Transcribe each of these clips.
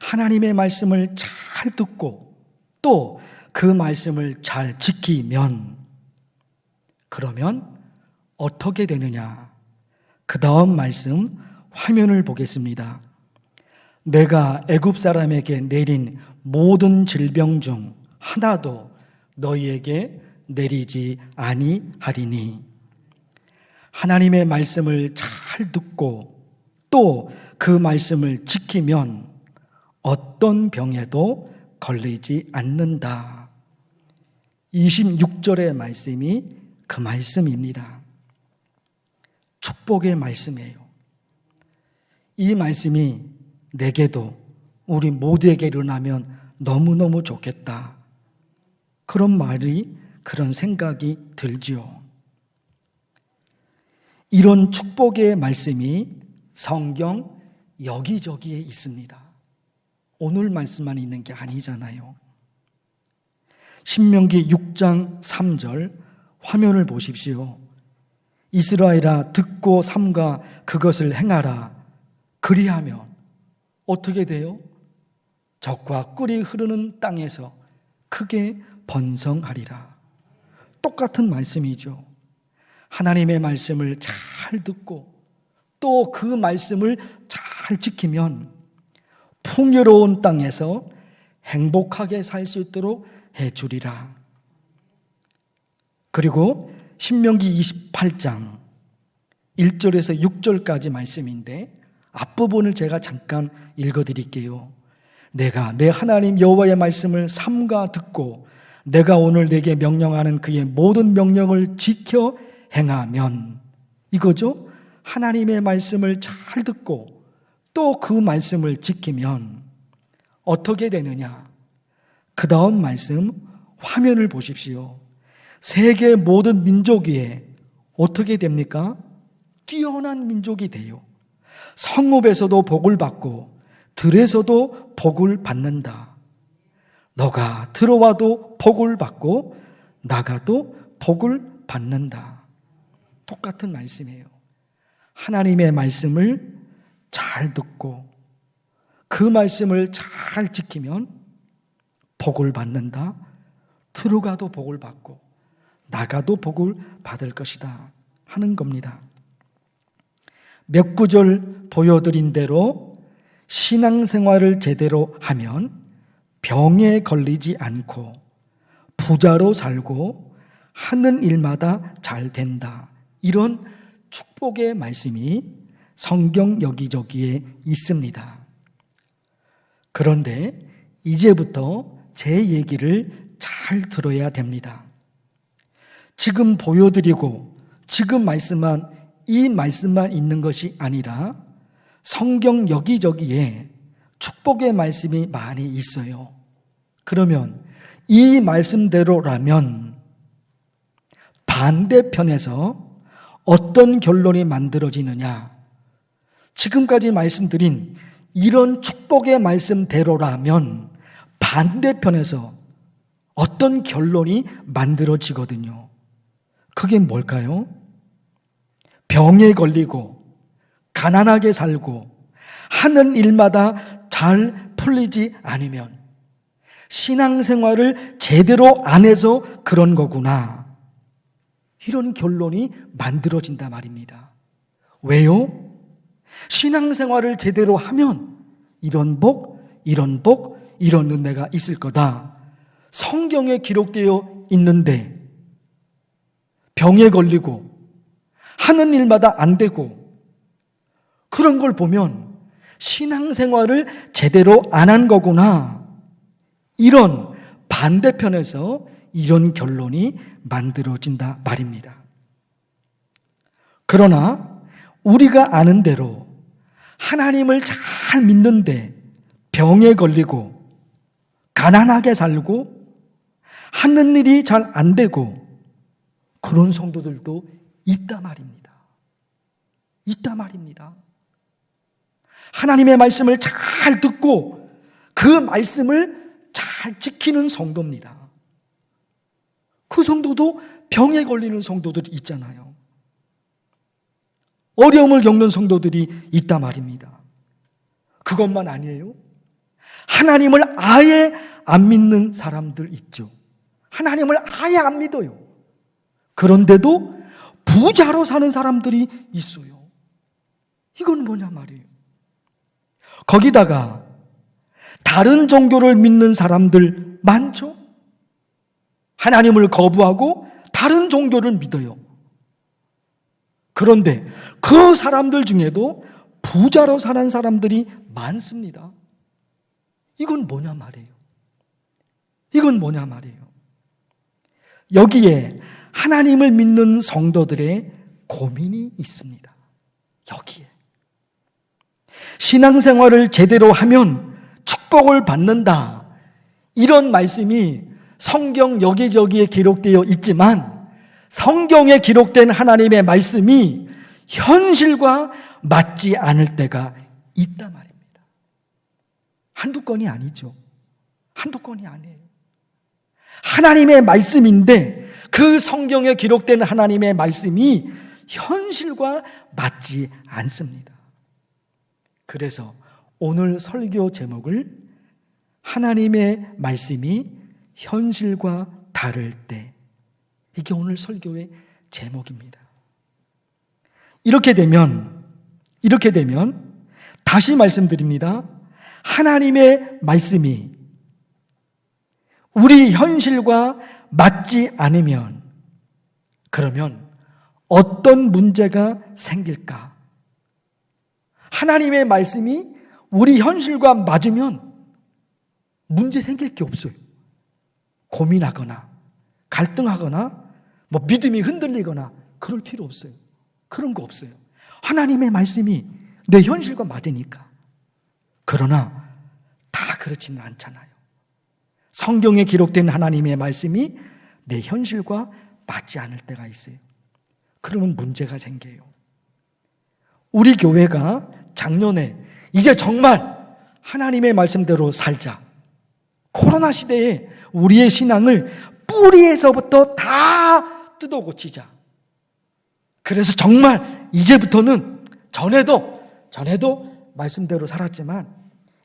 하나님의 말씀을 잘 듣고 또 그 말씀을 잘 지키면 그러면 어떻게 되느냐? 그 다음 말씀 화면을 보겠습니다. 내가 애굽 사람에게 내린 모든 질병 중 하나도 너희에게 내리지 아니하리니 하나님의 말씀을 잘 듣고 또 그 말씀을 지키면 어떤 병에도 걸리지 않는다. 26절의 말씀이 그 말씀입니다. 축복의 말씀이에요. 이 말씀이 내게도 우리 모두에게 일어나면 너무너무 좋겠다. 그런 말이, 그런 생각이 들지요. 이런 축복의 말씀이 성경 여기저기에 있습니다. 오늘 말씀만 있는 게 아니잖아요. 신명기 6장 3절 화면을 보십시오. 이스라엘아 듣고 삼가 그것을 행하라. 그리하면 어떻게 돼요? 적과 꿀이 흐르는 땅에서 크게 번성하리라. 똑같은 말씀이죠. 하나님의 말씀을 잘 듣고 또 그 말씀을 잘 지키면 풍요로운 땅에서 행복하게 살 수 있도록 해 주리라. 그리고 신명기 28장 1절에서 6절까지 말씀인데 앞부분을 제가 잠깐 읽어 드릴게요. 내가 내 하나님 여호와의 말씀을 삼가 듣고 내가 오늘 내게 명령하는 그의 모든 명령을 지켜 행하면 이거죠. 하나님의 말씀을 잘 듣고 또 그 말씀을 지키면 어떻게 되느냐? 그 다음 말씀 화면을 보십시오. 세계 모든 민족 위에 어떻게 됩니까? 뛰어난 민족이 돼요. 성읍에서도 복을 받고 들에서도 복을 받는다. 너가 들어와도 복을 받고 나가도 복을 받는다. 똑같은 말씀이에요. 하나님의 말씀을 잘 듣고 그 말씀을 잘 지키면 복을 받는다. 들어가도 복을 받고 나가도 복을 받을 것이다. 하는 겁니다. 몇 구절 보여드린 대로 신앙생활을 제대로 하면 병에 걸리지 않고 부자로 살고 하는 일마다 잘 된다. 이런 축복의 말씀이 성경 여기저기에 있습니다. 그런데 이제부터 제 얘기를 잘 들어야 됩니다. 지금 보여드리고 지금 말씀만 이 말씀만 있는 것이 아니라 성경 여기저기에 축복의 말씀이 많이 있어요. 그러면 이 말씀대로라면 반대편에서 어떤 결론이 만들어지느냐? 지금까지 말씀드린 이런 축복의 말씀대로라면 반대편에서 어떤 결론이 만들어지거든요. 그게 뭘까요? 병에 걸리고 가난하게 살고 하는 일마다 잘 풀리지 않으면 신앙생활을 제대로 안 해서 그런 거구나. 이런 결론이 만들어진다 말입니다. 왜요? 신앙생활을 제대로 하면 이런 복, 이런 복, 이런 은혜가 있을 거다. 성경에 기록되어 있는데 병에 걸리고 하는 일마다 안 되고 그런 걸 보면 신앙생활을 제대로 안 한 거구나. 이런 반대편에서 이런 결론이 만들어진다 말입니다. 그러나 우리가 아는 대로 하나님을 잘 믿는데 병에 걸리고 가난하게 살고 하는 일이 잘 안 되고 그런 성도들도 있다 말입니다. 있다 말입니다. 하나님의 말씀을 잘 듣고 그 말씀을 잘 지키는 성도입니다. 그 성도도 병에 걸리는 성도들이 있잖아요. 어려움을 겪는 성도들이 있다 말입니다. 그것만 아니에요. 하나님을 아예 안 믿는 사람들 있죠. 하나님을 아예 안 믿어요. 그런데도 부자로 사는 사람들이 있어요. 이건 뭐냐 말이에요. 거기다가 다른 종교를 믿는 사람들 많죠? 하나님을 거부하고 다른 종교를 믿어요. 그런데 그 사람들 중에도 부자로 사는 사람들이 많습니다. 이건 뭐냐 말이에요. 이건 뭐냐 말이에요. 여기에 하나님을 믿는 성도들의 고민이 있습니다. 여기에. 신앙생활을 제대로 하면 축복을 받는다. 이런 말씀이 성경 여기저기에 기록되어 있지만 성경에 기록된 하나님의 말씀이 현실과 맞지 않을 때가 있단 말입니다. 한두 건이 아니죠. 한두 건이 아니에요. 하나님의 말씀인데 그 성경에 기록된 하나님의 말씀이 현실과 맞지 않습니다. 그래서 오늘 설교 제목을 하나님의 말씀이 현실과 다를 때 이게 오늘 설교의 제목입니다. 이렇게 되면 이렇게 되면 다시 말씀드립니다. 하나님의 말씀이 우리 현실과 맞지 않으면 그러면 어떤 문제가 생길까? 하나님의 말씀이 우리 현실과 맞으면 문제 생길 게 없어요. 고민하거나 갈등하거나 뭐 믿음이 흔들리거나 그럴 필요 없어요. 그런 거 없어요. 하나님의 말씀이 내 현실과 맞으니까. 그러나 다 그렇지는 않잖아요. 성경에 기록된 하나님의 말씀이 내 현실과 맞지 않을 때가 있어요. 그러면 문제가 생겨요. 우리 교회가 작년에 이제 정말 하나님의 말씀대로 살자. 코로나 시대에 우리의 신앙을 뿌리에서부터 다 뜯어 고치자. 그래서 정말 이제부터는 전에도, 전에도 말씀대로 살았지만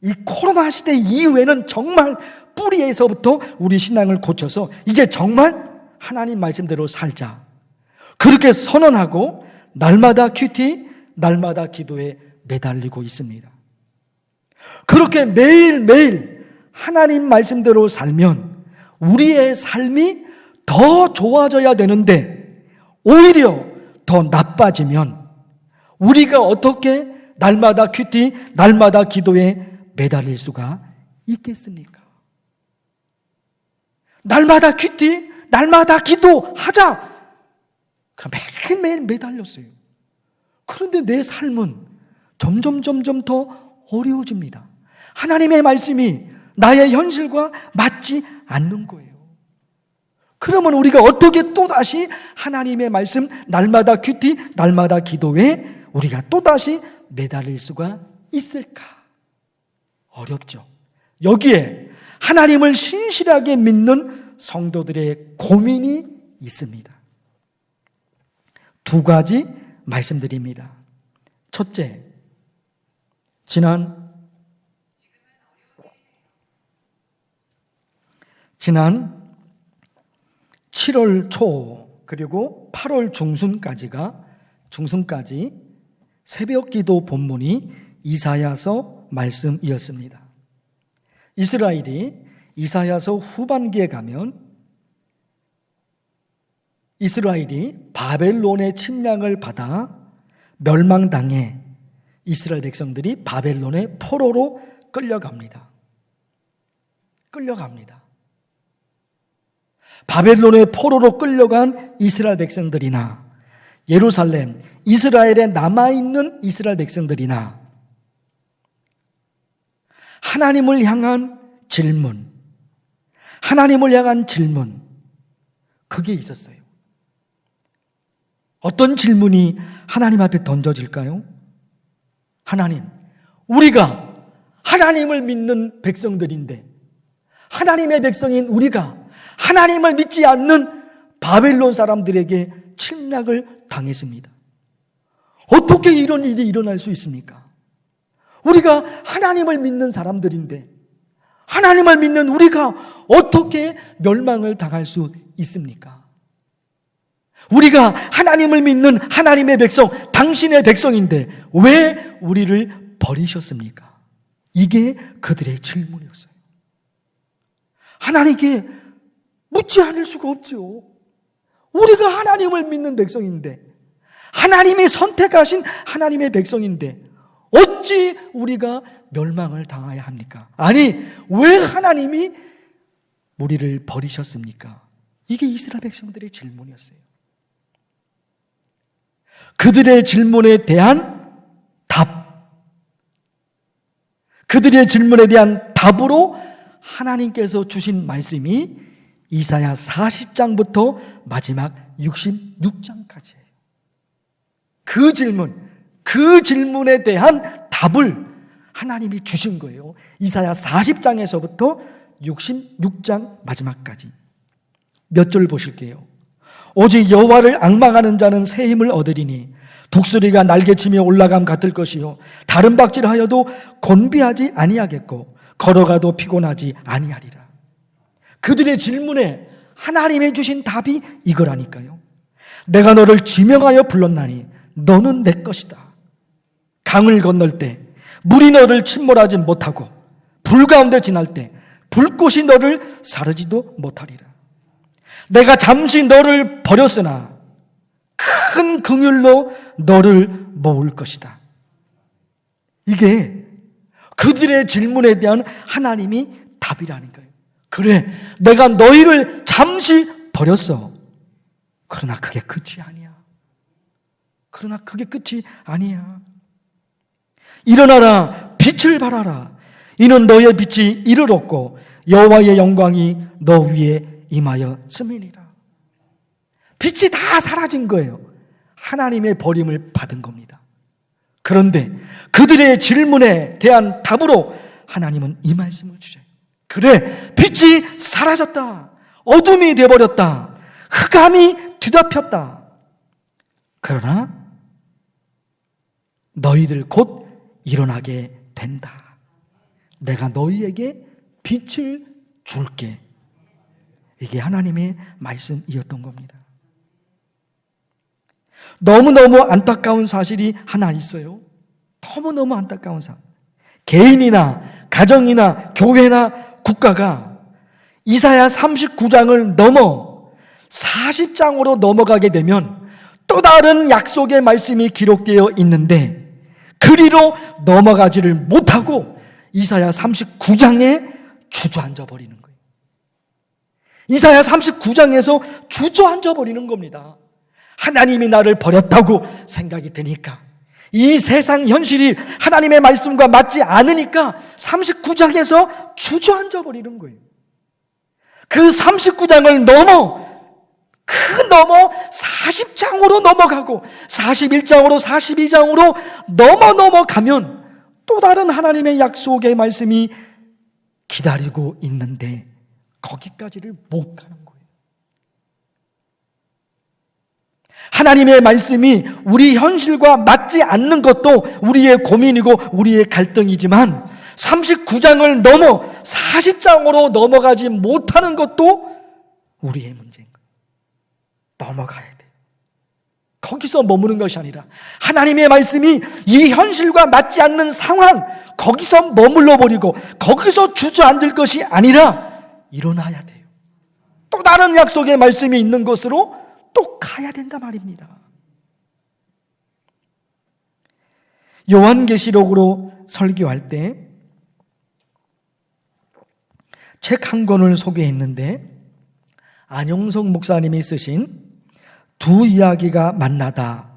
이 코로나 시대 이후에는 정말 뿌리에서부터 우리 신앙을 고쳐서 이제 정말 하나님 말씀대로 살자. 그렇게 선언하고 날마다 큐티, 날마다 기도에 매달리고 있습니다. 그렇게 매일매일 하나님 말씀대로 살면 우리의 삶이 더 좋아져야 되는데 오히려 더 나빠지면 우리가 어떻게 날마다 큐티, 날마다 기도에 매달릴 수가 있겠습니까? 날마다 큐티, 날마다 기도하자. 매일매일 매달렸어요. 그런데 내 삶은 점점 점점 더 어려워집니다. 하나님의 말씀이 나의 현실과 맞지 않는 거예요. 그러면 우리가 어떻게 또다시 하나님의 말씀 날마다 큐티, 날마다 기도에 우리가 또다시 매달릴 수가 있을까? 어렵죠. 여기에 하나님을 신실하게 믿는 성도들의 고민이 있습니다. 두 가지 말씀드립니다. 첫째, 지난 지난 7월 초 그리고 8월 중순까지가 중순까지 새벽 기도 본문이 이사야서 말씀이었습니다. 이스라엘이 이사야서 후반기에 가면 이스라엘이 바벨론의 침략을 받아 멸망당해 이스라엘 백성들이 바벨론의 포로로 끌려갑니다. 끌려갑니다. 바벨론의 포로로 끌려간 이스라엘 백성들이나 예루살렘, 이스라엘에 남아있는 이스라엘 백성들이나 하나님을 향한 질문, 하나님을 향한 질문, 그게 있었어요. 어떤 질문이 하나님 앞에 던져질까요? 하나님, 우리가 하나님을 믿는 백성들인데, 하나님의 백성인 우리가 하나님을 믿지 않는 바벨론 사람들에게 침략을 당했습니다. 어떻게 이런 일이 일어날 수 있습니까? 우리가 하나님을 믿는 사람들인데, 하나님을 믿는 우리가 어떻게 멸망을 당할 수 있습니까? 우리가 하나님을 믿는 하나님의 백성, 당신의 백성인데 왜 우리를 버리셨습니까? 이게 그들의 질문이었어요. 하나님께 묻지 않을 수가 없죠. 우리가 하나님을 믿는 백성인데, 하나님이 선택하신 하나님의 백성인데, 어찌 우리가 멸망을 당해야 합니까? 아니, 왜 하나님이 우리를 버리셨습니까? 이게 이스라엘 백성들의 질문이었어요. 그들의 질문에 대한 답. 그들의 질문에 대한 답으로 하나님께서 주신 말씀이 이사야 40장부터 마지막 66장까지예요. 그 질문, 그 질문에 대한 답을 하나님이 주신 거예요. 이사야 40장에서부터 66장 마지막까지. 몇 절 보실게요. 오직 여호와를 악망하는 자는 새 힘을 얻으리니 독수리가 날개치며 올라감 같을 것이요 다른 박질하여도 곤비하지 아니하겠고 걸어가도 피곤하지 아니하리라. 그들의 질문에 하나님이 주신 답이 이거라니까요. 내가 너를 지명하여 불렀나니 너는 내 것이다. 강을 건널 때 물이 너를 침몰하지 못하고 불 가운데 지날 때 불꽃이 너를 사르지도 못하리라. 내가 잠시 너를 버렸으나 큰 긍휼로 너를 모을 것이다. 이게 그들의 질문에 대한 하나님이 답이라는 거예요. 그래, 내가 너희를 잠시 버렸어. 그러나 그게 끝이 아니야. 그러나 그게 끝이 아니야. 일어나라, 빛을 발하라. 이는 너의 빛이 이를 얻고 여호와의 영광이 너 위에 스밀이라. 빛이 다 사라진 거예요. 하나님의 버림을 받은 겁니다. 그런데 그들의 질문에 대한 답으로 하나님은 이 말씀을 주셔요. 그래, 빛이 사라졌다. 어둠이 되어버렸다. 흑암이 뒤덮였다. 그러나 너희들 곧 일어나게 된다. 내가 너희에게 빛을 줄게. 이게 하나님의 말씀이었던 겁니다. 너무너무 안타까운 사실이 하나 있어요. 너무너무 안타까운 사실. 개인이나 가정이나 교회나 국가가 이사야 39장을 넘어 40장으로 넘어가게 되면 또 다른 약속의 말씀이 기록되어 있는데 그리로 넘어가지를 못하고 이사야 39장에 주저앉아 버리는 거예요. 이사야 39장에서 주저앉아 버리는 겁니다. 하나님이 나를 버렸다고 생각이 드니까 이 세상 현실이 하나님의 말씀과 맞지 않으니까 39장에서 주저앉아 버리는 거예요. 그 39장을 넘어 그 넘어 40장으로 넘어가고 41장으로 42장으로 넘어 넘어가면 또 다른 하나님의 약속의 말씀이 기다리고 있는데 거기까지를 못 가는 거예요. 하나님의 말씀이 우리 현실과 맞지 않는 것도 우리의 고민이고 우리의 갈등이지만 39장을 넘어 40장으로 넘어가지 못하는 것도 우리의 문제인 거예요. 넘어가야 돼. 거기서 머무는 것이 아니라 하나님의 말씀이 이 현실과 맞지 않는 상황, 거기서 머물러 버리고 거기서 주저앉을 것이 아니라 일어나야 돼요. 또 다른 약속의 말씀이 있는 곳으로 또 가야 된다 말입니다. 요한계시록으로 설교할 때 책 한 권을 소개했는데 안용석 목사님이 쓰신 두 이야기가 만나다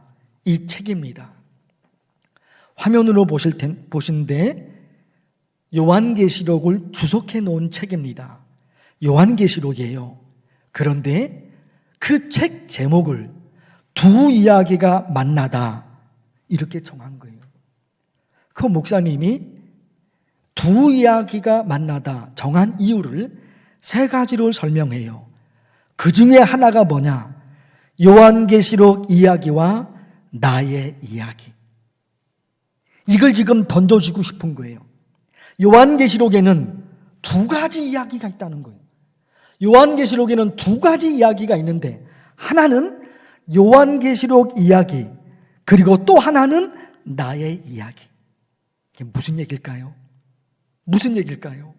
이 책입니다. 화면으로 보실 텐 보신데 요한계시록을 주석해 놓은 책입니다. 요한계시록이에요. 그런데 그 책 제목을 두 이야기가 만나다 이렇게 정한 거예요. 그 목사님이 두 이야기가 만나다 정한 이유를 세 가지로 설명해요. 그 중에 하나가 뭐냐? 요한계시록 이야기와 나의 이야기. 이걸 지금 던져주고 싶은 거예요. 요한계시록에는 두 가지 이야기가 있다는 거예요. 요한계시록에는 두 가지 이야기가 있는데 하나는 요한계시록 이야기 그리고 또 하나는 나의 이야기. 이게 무슨 얘기일까요? 무슨 얘기일까요?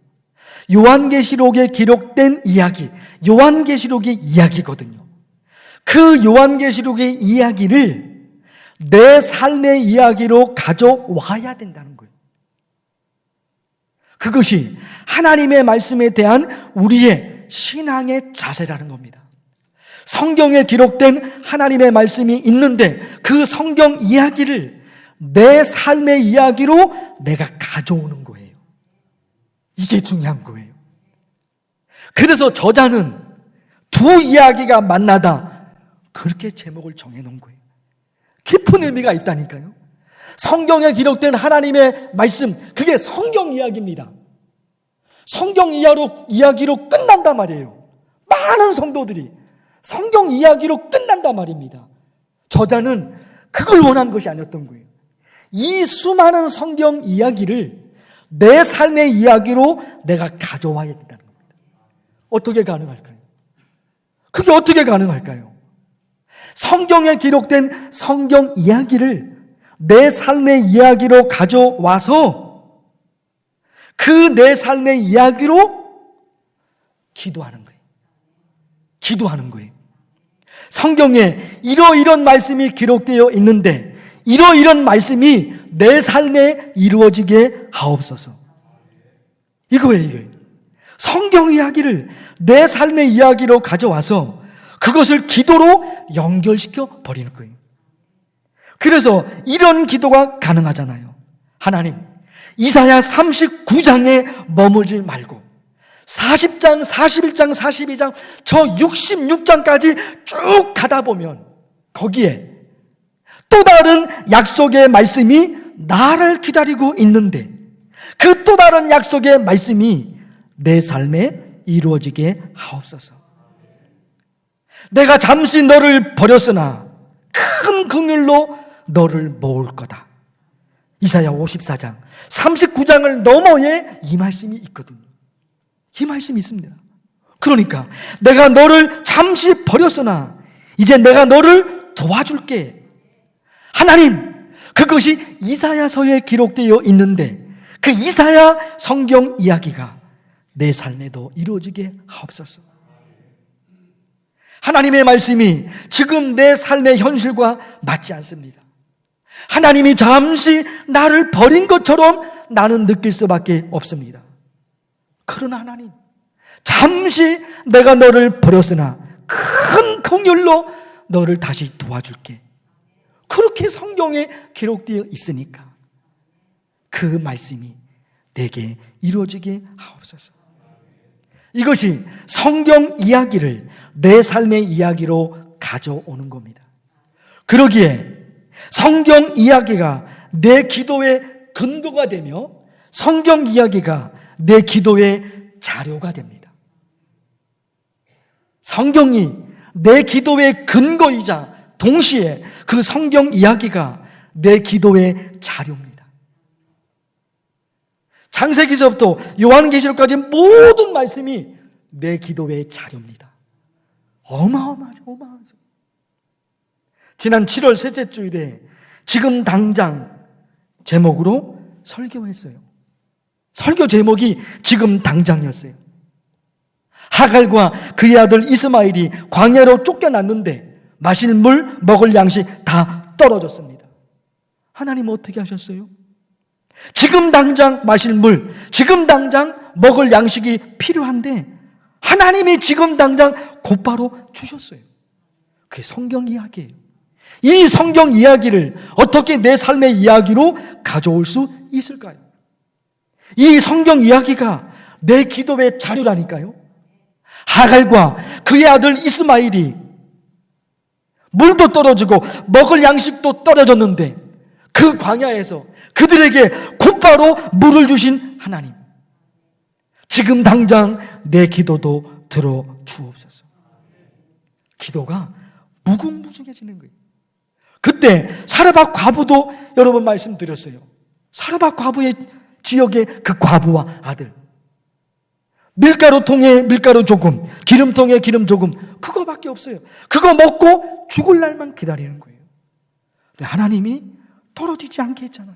요한계시록에 기록된 이야기, 요한계시록의 이야기거든요. 그 요한계시록의 이야기를 내 삶의 이야기로 가져와야 된다는 거예요. 그것이 하나님의 말씀에 대한 우리의 신앙의 자세라는 겁니다. 성경에 기록된 하나님의 말씀이 있는데 그 성경 이야기를 내 삶의 이야기로 내가 가져오는 거예요. 이게 중요한 거예요. 그래서 저자는 두 이야기가 만나다 그렇게 제목을 정해놓은 거예요. 깊은 의미가 있다니까요. 성경에 기록된 하나님의 말씀, 그게 성경 이야기입니다. 성경 이야기로, 이야기로 끝난단 말이에요. 많은 성도들이 성경 이야기로 끝난단 말입니다. 저자는 그걸 원한 것이 아니었던 거예요. 이 수많은 성경 이야기를 내 삶의 이야기로 내가 가져와야 된다는 겁니다. 어떻게 가능할까요? 그게 어떻게 가능할까요? 성경에 기록된 성경 이야기를 내 삶의 이야기로 가져와서 그 내 삶의 이야기로 기도하는 거예요. 기도하는 거예요. 성경에 이러이런 말씀이 기록되어 있는데 이러이런 말씀이 내 삶에 이루어지게 하옵소서. 이거예요, 이거예요. 성경 이야기를 내 삶의 이야기로 가져와서 그것을 기도로 연결시켜 버리는 거예요. 그래서 이런 기도가 가능하잖아요. 하나님, 이사야 39장에 머물지 말고 40장, 41장, 42장, 저 66장까지 쭉 가다 보면 거기에 또 다른 약속의 말씀이 나를 기다리고 있는데 그 또 다른 약속의 말씀이 내 삶에 이루어지게 하옵소서. 내가 잠시 너를 버렸으나 큰 긍휼로 너를 모을 거다. 이사야 54장, 39장을 넘어에 이 말씀이 있거든요. 이 말씀이 있습니다. 그러니까 내가 너를 잠시 버렸으나 이제 내가 너를 도와줄게. 하나님, 그것이 이사야서에 기록되어 있는데 그 이사야 성경 이야기가 내 삶에도 이루어지게 하옵소서. 하나님의 말씀이 지금 내 삶의 현실과 맞지 않습니다. 하나님이 잠시 나를 버린 것처럼 나는 느낄 수밖에 없습니다. 그러나 하나님, 잠시 내가 너를 버렸으나 큰 긍휼로 너를 다시 도와줄게. 그렇게 성경에 기록되어 있으니까 그 말씀이 내게 이루어지게 하옵소서. 이것이 성경 이야기를 내 삶의 이야기로 가져오는 겁니다. 그러기에 성경 이야기가 내 기도의 근거가 되며 성경 이야기가 내 기도의 자료가 됩니다. 성경이 내 기도의 근거이자 동시에 그 성경 이야기가 내 기도의 자료입니다. 창세기서부터 요한계시록까지 모든 말씀이 내 기도의 자료입니다. 어마어마하죠, 어마어마하죠. 지난 7월 셋째 주일에 지금 당장 제목으로 설교했어요. 설교 제목이 지금 당장이었어요. 하갈과 그의 아들 이스마일이 광야로 쫓겨났는데 마실 물, 먹을 양식 다 떨어졌습니다. 하나님 어떻게 하셨어요? 지금 당장 마실 물, 지금 당장 먹을 양식이 필요한데 하나님이 지금 당장 곧바로 주셨어요. 그게 성경 이야기예요. 이 성경 이야기를 어떻게 내 삶의 이야기로 가져올 수 있을까요? 이 성경 이야기가 내 기도의 자료라니까요. 하갈과 그의 아들 이스마일이 물도 떨어지고 먹을 양식도 떨어졌는데 그 광야에서 그들에게 곧바로 물을 주신 하나님. 지금 당장 내 기도도 들어 주옵소서. 기도가 무궁무진해지는 거예요. 그때 사르밧 과부도 여러 번 말씀드렸어요. 사르밧 과부의 지역의 그 과부와 아들. 밀가루 통에 밀가루 조금, 기름 통에 기름 조금, 그거밖에 없어요. 그거 먹고 죽을 날만 기다리는 거예요. 근데 하나님이 떨어지지 않게 했잖아요.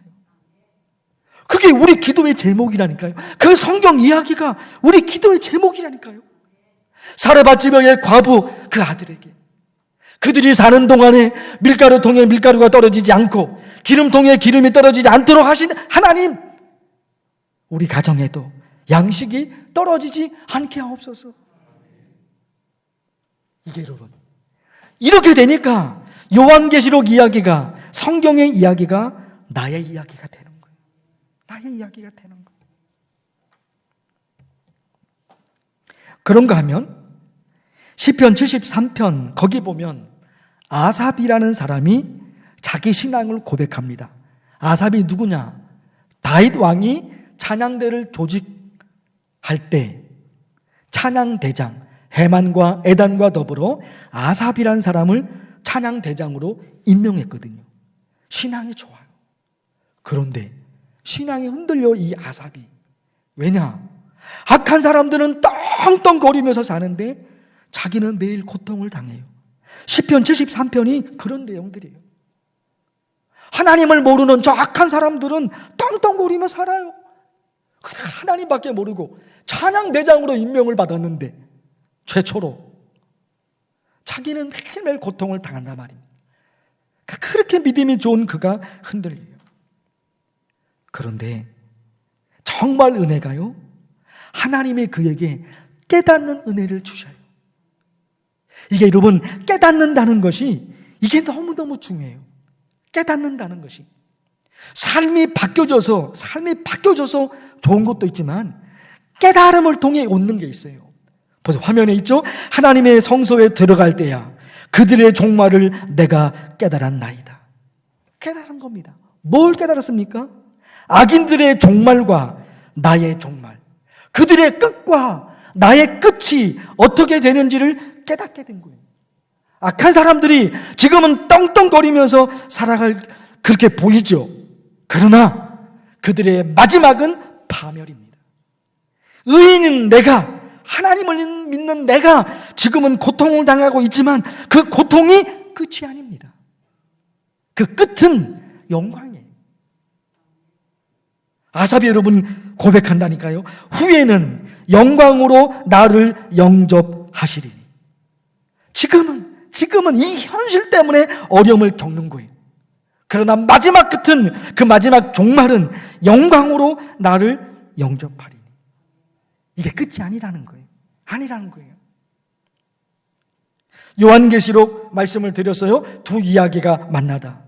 그게 우리 기도의 제목이라니까요. 그 성경 이야기가 우리 기도의 제목이라니까요. 사레밧집의 과부 그 아들에게 그들이 사는 동안에 밀가루 통에 밀가루가 떨어지지 않고 기름 통에 기름이 떨어지지 않도록 하신 하나님 우리 가정에도 양식이 떨어지지 않게 하옵소서. 이게 여러분 이렇게 되니까 요한계시록 이야기가 성경의 이야기가 나의 이야기가 되는 거예요. 나의 이야기가 되는 거예요. 그런가 하면 시편 73편 거기 보면 아삽이라는 사람이 자기 신앙을 고백합니다. 아삽이 누구냐? 다윗 왕이 찬양대를 조직할 때 찬양대장 해만과 에단과 더불어 아삽이라는 사람을 찬양대장으로 임명했거든요. 신앙이 좋아요. 그런데 신앙이 흔들려 이 아삽이. 왜냐? 악한 사람들은 떵떵거리면서 사는데 자기는 매일 고통을 당해요. 10편 73편이 그런 내용들이에요. 하나님을 모르는 저 악한 사람들은 떵떵거리며 살아요. 하나님밖에 모르고 찬양 대장으로 임명을 받았는데 최초로 자기는 매일매일 고통을 당한단 말입니다. 그렇게 믿음이 좋은 그가 흔들려요. 그런데 정말 은혜가요. 하나님이 그에게 깨닫는 은혜를 주셔요. 이게 여러분 깨닫는다는 것이 이게 너무너무 중요해요. 깨닫는다는 것이. 삶이 바뀌어져서 삶이 바뀌어져서 좋은 것도 있지만 깨달음을 통해 얻는 게 있어요. 보세요. 화면에 있죠? 하나님의 성소에 들어갈 때야 그들의 종말을 내가 깨달았나이다. 깨달은 겁니다. 뭘 깨달았습니까? 악인들의 종말과 나의 종말. 그들의 끝과 나의 끝이 어떻게 되는지를 깨닫게 된 거예요. 악한 사람들이 지금은 떵떵거리면서 살아갈 그렇게 보이죠. 그러나 그들의 마지막은 파멸입니다. 의인은 내가 하나님을 믿는 내가 지금은 고통을 당하고 있지만 그 고통이 끝이 아닙니다. 그 끝은 영광이에요. 아삽이 여러분 고백한다니까요. 후에는 영광으로 나를 영접하시리니. 지금은, 지금은 이 현실 때문에 어려움을 겪는 거예요. 그러나 마지막 끝은, 그 마지막 종말은 영광으로 나를 영접하리니. 이게 끝이 아니라는 거예요. 아니라는 거예요. 요한계시록 말씀을 드렸어요. 두 이야기가 만나다.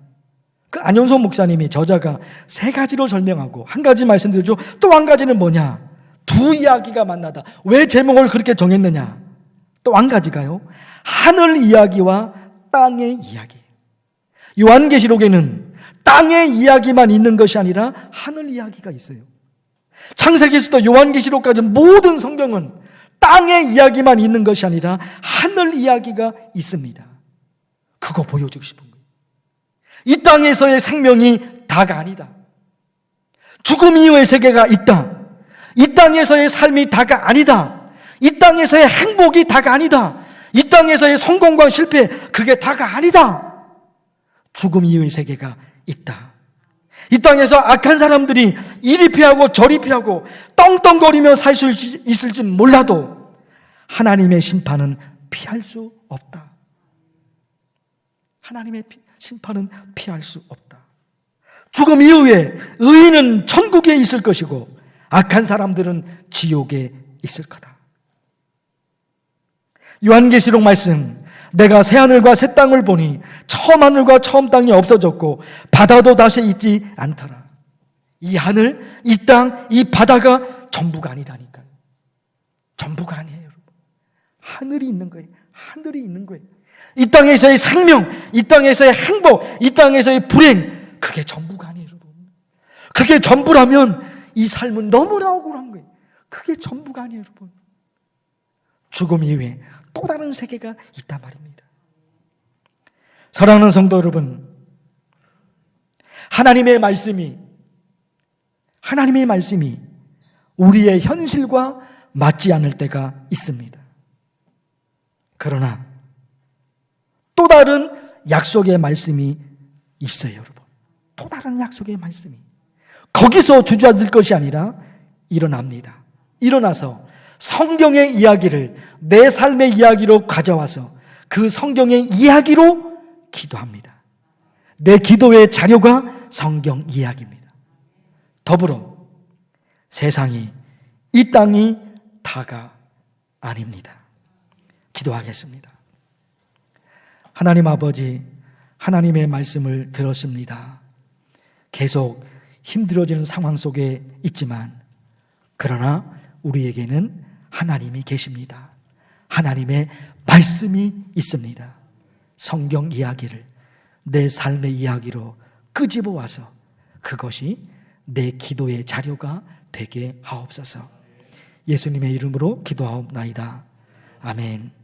그 안현소 목사님이 저자가 세 가지로 설명하고 한 가지 말씀드리죠. 또 한 가지는 뭐냐? 두 이야기가 만나다. 왜 제목을 그렇게 정했느냐? 또 한 가지가요. 하늘 이야기와 땅의 이야기. 요한계시록에는 땅의 이야기만 있는 것이 아니라 하늘 이야기가 있어요. 창세기에서도 요한계시록까지 모든 성경은 땅의 이야기만 있는 것이 아니라 하늘 이야기가 있습니다. 그거 보여주고 싶은 거예요. 이 땅에서의 생명이 다가 아니다. 죽음 이후의 세계가 있다. 이 땅에서의 삶이 다가 아니다. 이 땅에서의 행복이 다가 아니다. 이 땅에서의 성공과 실패, 그게 다가 아니다. 죽음 이후의 세계가 있다. 이 땅에서 악한 사람들이 이리 피하고 저리 피하고 떵떵거리며 살 수 있을지 몰라도 하나님의 심판은 피할 수 없다. 하나님의 심판은 피할 수 없다. 죽음 이후에 의인은 천국에 있을 것이고 악한 사람들은 지옥에 있을 거다. 요한계시록 말씀 내가 새 하늘과 새 땅을 보니 처음 하늘과 처음 땅이 없어졌고 바다도 다시 있지 않더라. 이 하늘, 이 땅, 이 바다가 전부가 아니다니까요. 전부가 아니에요, 여러분. 하늘이 있는 거예요. 하늘이 있는 거예요. 이 땅에서의 생명, 이 땅에서의 행복, 이 땅에서의 불행, 그게 전부가 아니에요, 여러분. 그게 전부라면 이 삶은 너무나 억울한 거예요. 그게 전부가 아니에요, 여러분. 죽음 이후에 또 다른 세계가 있단 말입니다. 사랑하는 성도 여러분, 하나님의 말씀이, 하나님의 말씀이 우리의 현실과 맞지 않을 때가 있습니다. 그러나 또 다른 약속의 말씀이 있어요, 여러분. 또 다른 약속의 말씀이. 거기서 주저앉을 것이 아니라 일어납니다. 일어나서 성경의 이야기를 내 삶의 이야기로 가져와서 그 성경의 이야기로 기도합니다. 내 기도의 자료가 성경 이야기입니다. 더불어 세상이 이 땅이 다가 아닙니다. 기도하겠습니다. 하나님 아버지, 하나님의 말씀을 들었습니다. 계속 힘들어지는 상황 속에 있지만, 그러나 우리에게는 하나님이 계십니다. 하나님의 말씀이 있습니다. 성경 이야기를 내 삶의 이야기로 끄집어 와서 그것이 내 기도의 자료가 되게 하옵소서. 예수님의 이름으로 기도하옵나이다. 아멘.